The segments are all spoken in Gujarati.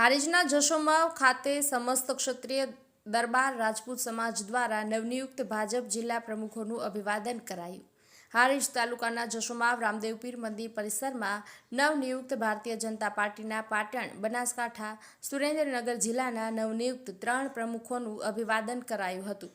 હારીજના જશોમાવ ખાતે સમસ્ત ક્ષત્રિય દરબાર રાજપૂત સમાજ દ્વારા નવનિયુક્ત ભાજપ જિલ્લા પ્રમુખોનું અભિવાદન કરાયું. હારીજ તાલુકાના જશોમાવ રામદેવપીર મંદિર પરિસરમાં નવનિયુક્ત ભારતીય જનતા પાર્ટીના પાટણ, બનાસકાંઠા, સુરેન્દ્રનગર જિલ્લાના નવનિયુક્ત ત્રણ પ્રમુખોનું અભિવાદન કરાયું હતું.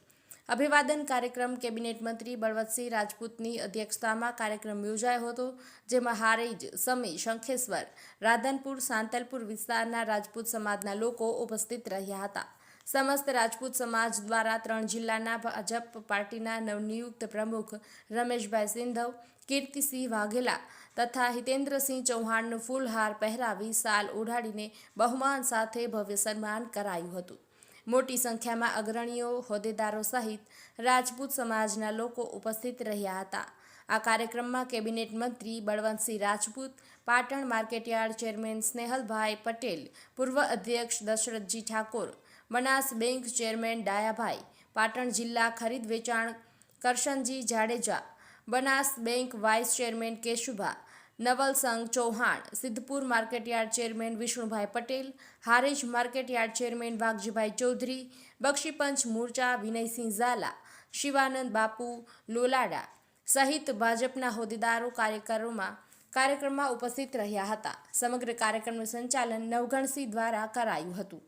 અભિવાદન કાર્યક્રમ કેબિનેટ મંત્રી બળવંતસિંહ રાજપૂતની અધ્યક્ષતામાં કાર્યક્રમ યોજાયો હતો, જેમાં હારેજ, સમી, શંખેશ્વર, રાધનપુર, સાંતલપુર વિસ્તારના રાજપૂત સમાજના લોકો ઉપસ્થિત રહ્યા હતા. સમસ્ત રાજપૂત સમાજ દ્વારા ત્રણ જિલ્લાના ભાજપ પાર્ટીના નવનિયુક્ત પ્રમુખ રમેશભાઈ સિંધવ, કીર્તિસિંહ વાઘેલા તથા હિતેન્દ્રસિંહ ચૌહાણનું ફૂલહાર પહેરાવી સાલ ઓઢાડીને બહુમાન સાથે ભવ્ય સન્માન કરાયું હતું. મોટી સંખ્યામાં અગ્રણીઓ, હોદ્દેદારો સહિત રાજપૂત સમાજના લોકો ઉપસ્થિત રહ્યા હતા. આ કાર્યક્રમમાં કેબિનેટ મંત્રી Balwantsinh Rajput, Patan market yard chairman Snehalbhai Patel, પૂર્વ અધ્યક્ષ દશરથજી ઠાકોર, બનાસ બેંક ચેરમેન ડાયાભાઈ, પાટણ જિલ્લા ખરીદ વેચાણ Karshanji Jadeja, Banas bank vice chairman Keshubha Navalsang Chauhan, Siddhpur market yard chairman Vishnubhai Patel, Harij market yard chairman Vaghjibhai Chaudhary, Bakshi Panch મોરચા વિનયસિંહ ઝાલા, શિવાનંદ બાપુ લોલાડા સહિત ભાજપના હોદ્દેદારો કાર્યકરોમાં કાર્યક્રમમાં ઉપસ્થિત રહ્યા હતા. સમગ્ર કાર્યક્રમનું સંચાલન નવગણસિંહ દ્વારા કરાયું હતું.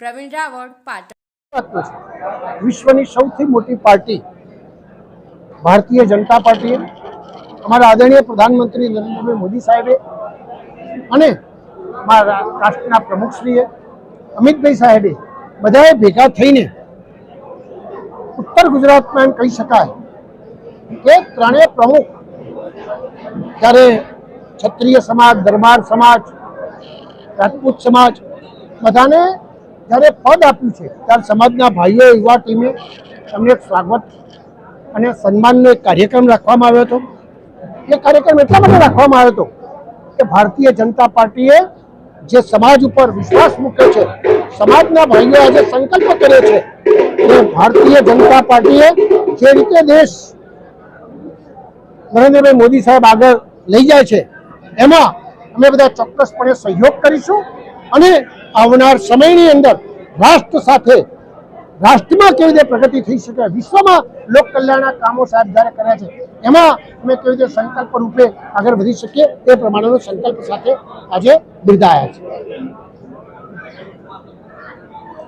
પ્રવીણ રાવળ, પાટણ. વિશ્વની સૌથી મોટી પાર્ટી ભારતીય જનતા પાર્ટીએ અમારા આદરણીય પ્રધાનમંત્રી નરેન્દ્રભાઈ મોદી સાહેબે અને અમારા રાષ્ટ્રના પ્રમુખશ્રીએ, અમિતભાઈ સાહેબે બધાએ ભેગા થઈને ઉત્તર ગુજરાતમાં એમ કહી શકાય કે ત્રણેય પ્રમુખ જ્યારે ક્ષત્રિય સમાજ, દરબાર સમાજ, રાજપૂત સમાજ બધાને જ્યારે પદ આપ્યું છે, ત્યારે સમાજના ભાઈઓ, યુવા ટીમે એમને સ્વાગત અને સન્માનનો એક કાર્યક્રમ રાખવામાં આવ્યો હતો. એ કાર્યક્રમ એટલા માટે રાખવામાં આવ્યો હતો કે ભારતીય જનતા પાર્ટીએ જે સમાજ ઉપર વિશ્વાસ મૂક્યો છે, સમાજના ભાઈઓ આજે સંકલ્પ કર્યો છે કે ભારતીય જનતા પાર્ટીએ જે રીતે દેશ નરેન્દ્રભાઈ મોદી સાહેબ આગળ લઈ જાય છે, એમાં અમે બધા ચોક્કસપણે સહયોગ કરીશું અને આવનાર સમયની અંદર રાષ્ટ્ર સાથે રાષ્ટ્રમાં કેવી રીતે પ્રગતિ થઈ શકે, વિશ્વમાં લોક કલ્યાણના કામો સાહેબ જ્યારે કર્યા છે એમાં અમે કેવી રીતે સંકલ્પ રૂપે આગળ વધી શકીએ તે પ્રમાણેનો સંકલ્પ સાથે આજે બિરદાયા છે.